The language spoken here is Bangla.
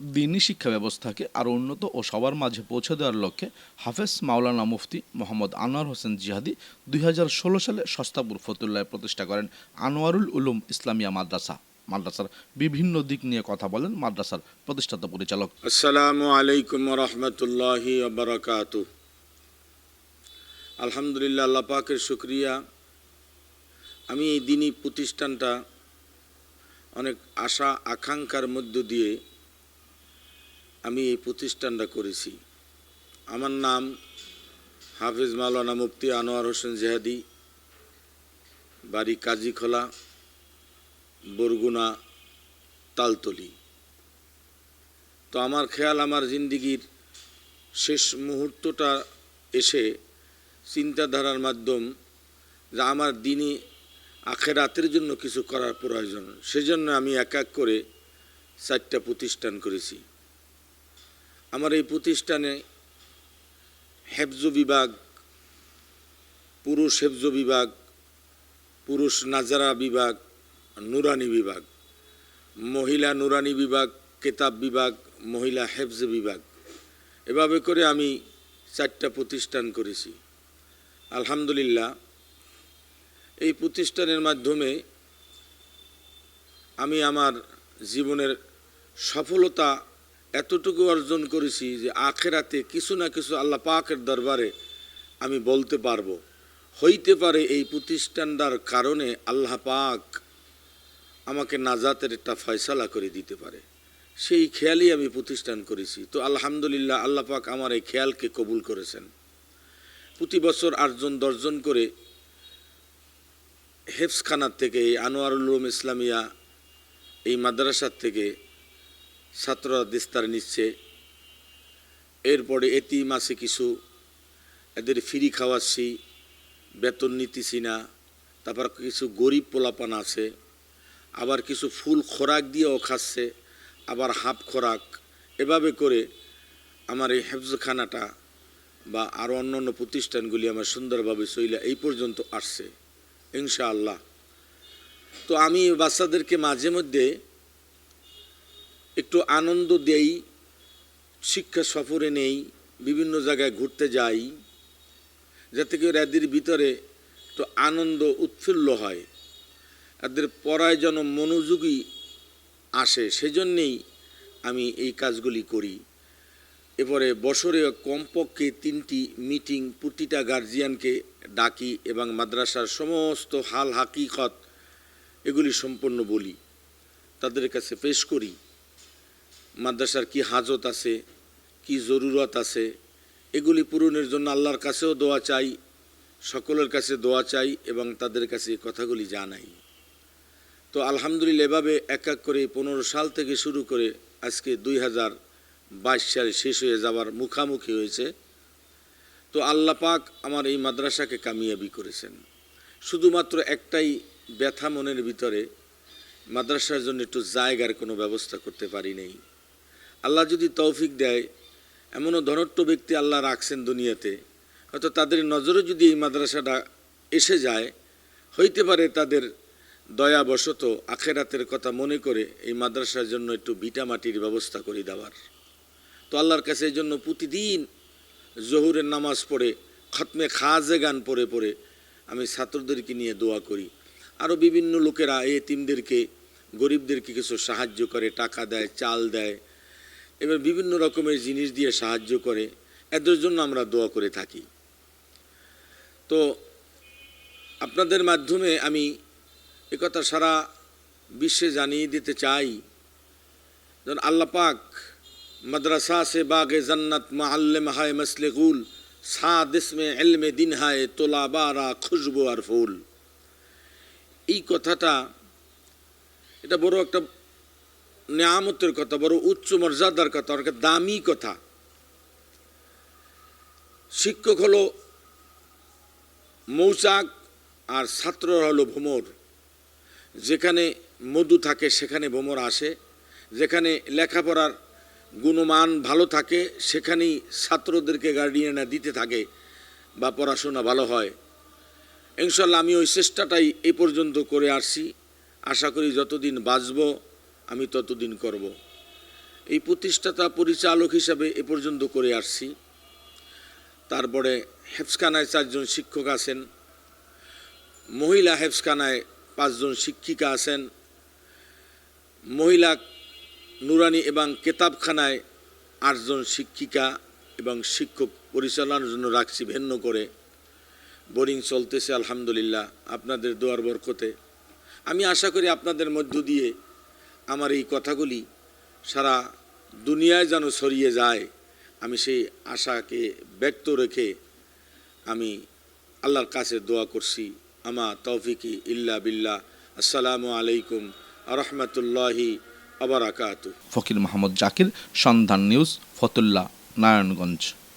দিনী শিক্ষা ব্যবস্থাকে আরও উন্নত ও সবার মাঝে পৌঁছে দেওয়ার লক্ষ্যে হাফেজ মাওলানা মুফতি মোহাম্মদ আনোয়ার হোসেন জিহাদি দুই হাজার ষোলো সালে সস্তাপুর ফতুল্লায় প্রতিষ্ঠা করেন আনোয়ারুল উলুম ইসলামিয়া মাদ্রাসা। মাদ্রাসার বিভিন্ন দিক নিয়ে কথা বলেন মাদ্রাসার প্রতিষ্ঠাতা পরিচালক। আসসালামু আলাইকুম রহমতুল্লাহি বারাকাত আলহামদুলিল্লাহ, আল্লাহ পাকের শুক্রিয়া। আমি এই দিনই প্রতিষ্ঠানটা অনেক আশা, আকাঙ্ক্ষার মধ্য দিয়ে আমি এই প্রতিষ্ঠানটা করেছি। আমার নাম হাফিজ মাওলানা মুফতি আনোয়ার হোসেন জেহাদি, বাড়ি কাজীখোলা, বরগুনা, তালতলি। তো আমার খেয়াল, আমার জিন্দিগির শেষ মুহূর্তটা এসে চিন্তাধারার মাধ্যম যে আমার দিনই আখেরাতের জন্য কিছু করার প্রয়োজন, সেজন্য আমি এক এক করে চারটা প্রতিষ্ঠান করেছি। আমার এই প্রতিষ্ঠানে হেফজ বিভাগ, পুরুষ হেফজ বিভাগ, পুরুষ নাজারা বিভাগ, নুরানি বিভাগ, মহিলা নুরানি বিভাগ, কেতাব বিভাগ, মহিলা হেফজ বিভাগ। এভাবে করে আমি চারটা প্রতিষ্ঠান করেছি। আলহামদুলিল্লাহ, এই প্রতিষ্ঠানের মাধ্যমে আমি আমার জীবনের সফলতা এতটুকু অর্জন করেছি যে আখেরাতে কিছু না কিছু আল্লাহ পাকের দরবারে আমি বলতে পারব। হইতে পারে এই প্রতিষ্ঠানটার কারণে আল্লাহ পাক আমাকে নাজাতের একটা ফয়সালা করে দিতে পারে। সেই খেয়ালই আমি প্রতিষ্ঠান করেছি। তো আলহামদুলিল্লাহ আল্লাহ পাক আমার এই খেয়ালকে কবুল করেছেন। প্রতি বছর আটজন, দশজন করে হেফসখানার থেকে, এই আনোয়ারুল ইসলামিয়া, এই মাদ্রাসার থেকে ছাত্ররা দিস্তার নিচ্ছে। এরপরে এটি মাসে কিছু এদের ফ্রি খাওয়াচ্ছি, বেতন নিতেছি না, তারপর কিছু গরিব পোলাপান আছে, আবার কিছু ফুল খোরাক দিয়েও খাচ্ছে, আবার হাফ খোরাক। এভাবে করে আমার এই হেফজখানাটা বা আরও অন্য অন্য প্রতিষ্ঠানগুলি আমার সুন্দরভাবে চইলা এই পর্যন্ত আসছে, ইনশাআল্লাহ। তো আমি বাচ্চাদেরকে মাঝে মধ্যে একটু আনন্দ দেই, শিক্ষা সফরে নেই, বিভিন্ন জায়গায় ঘুরতে যাই, যাতে করে এদের ভিতরে একটু আনন্দ উৎফুল্ল হয়। এদের পড়ায় যেন মনোযোগী আসে, সেজন্যেই আমি এই কাজগুলি করি। এরপরে বছরে কমপক্ষে তিনটি মিটিং প্রতিটা গার্জিয়ানকে ডাকি এবং মাদ্রাসার সমস্ত হাল হাকিকত এগুলি সম্পন্ন বলি, তাদের কাছে পেশ করি। মাদ্রাসার কি হাজত আছে, কি জরুরত আছে, এগুলি পূরণের জন্য আল্লাহর কাছেও দোয়া চাই, সকলের কাছে দোয়া চাই এবং তাদের কাছে কথাগুলি জানাই। তো আলহামদুলিল্লাহ, এভাবে এক এক করে পনেরো সাল থেকে শুরু করে আজকে দুই হাজার বাইশ সালে শেষ হয়ে যাওয়ার মুখামুখি হয়েছে। তো আল্লাহ পাক আমার এই মাদ্রাসাকে কামিয়াবি করেছেন। শুধুমাত্র একটাই ব্যথা মনের ভিতরে মাদ্রাসার জন্য একটু জায়গার কোনো ব্যবস্থা করতে পারি নেই। আল্লাহ যদি তৌফিক দেয়, এমনও ধনট্ট ব্যক্তি আল্লাহ রাখছেন দুনিয়াতে। হয়তো তাদের নজরে যদি এই মাদ্রাসাটা এসে যায়, হইতে পারে তাদের দয়াবশত আখেরাতের কথা মনে করে এই মাদ্রাসার জন্য একটু ভিটা মাটির ব্যবস্থা করে দেওয়ার। তো আল্লাহর কাছে এই জন্য প্রতিদিন জহুরের নামাজ পড়ে, খতমে খাজে গান পড়ে পড়ে আমি ছাত্রদেরকে নিয়ে দোয়া করি। আরও বিভিন্ন লোকেরা এতিমদেরকে, গরিবদেরকে কিছু সাহায্য করে, টাকা দেয়, চাল দেয় এবার বিভিন্ন রকমের জিনিস দিয়ে সাহায্য করে, এদের জন্য আমরা দোয়া করে থাকি। তো আপনাদের মাধ্যমে আমি একথা সারা বিশ্বে জানিয়ে দিতে চাই, যেন আল্লাপাক মাদ্রাসা সে বাগে জান্নাত মা আল্লেম হায় মসলে গুল সা দেশমে এলমে দিন হায় তোলা বারা খুশবু আর ফুল। এই কথাটা, এটা বড় একটা নিয়ামতের কথা, বড় উচ্চ মর্যাদার কথা, অনেক দামি কথা। শিক্ষক হলো মৌচাক আর ছাত্ররা হলো ভ্রমর যেখানে মধু থাকে, সেখানে ভ্রমর আসে। যেখানে লেখাপড়ার গুণমান ভালো থাকে, সেখানেই ছাত্রদেরকে গার্ডিয়ানরা দিতে থাকে বা পড়াশোনা ভালো হয়। ইনশাল্লাহ আমি ওই চেষ্টাটাই এই পর্যন্ত করে আসছি। আশা করি যতদিন বাঁচব আমি ততদিন করব। এই প্রতিষ্ঠাতা পরিচালক হিসাবে এ পর্যন্ত করে আসছি। তারপরে হেফসখানায় চারজন শিক্ষক আছেন। মহিলা হেফসখানায় পাঁচজন শিক্ষিকা আছেন। মহিলা নুরানি এবং কেতাবখানায় আটজন শিক্ষিকা এবং শিক্ষক পরিচালনার জন্য রাখছি ভিন্ন করে। বোরিং চলতেছে, আলহামদুলিল্লাহ। আপনাদের দোয়ার বরকতে। আমি আশা করি আপনাদের মধ্য দিয়ে আমার এই কথাগুলি সারা দুনিয়ায় যেন ছড়িয়ে যায়, আমি সেই আশাকে ব্যক্ত রেখে আমি আল্লাহর কাছে দোয়া করছি। আমা তৌফিকি ইল্লা বিল্লাহ। আসসালামু আলাইকুম রহমতুল্লাহি আবরাকাতু ফকির মাহমুদ জাকির, সন্ধান নিউজ, ফতুল্লা, নারায়ণগঞ্জ।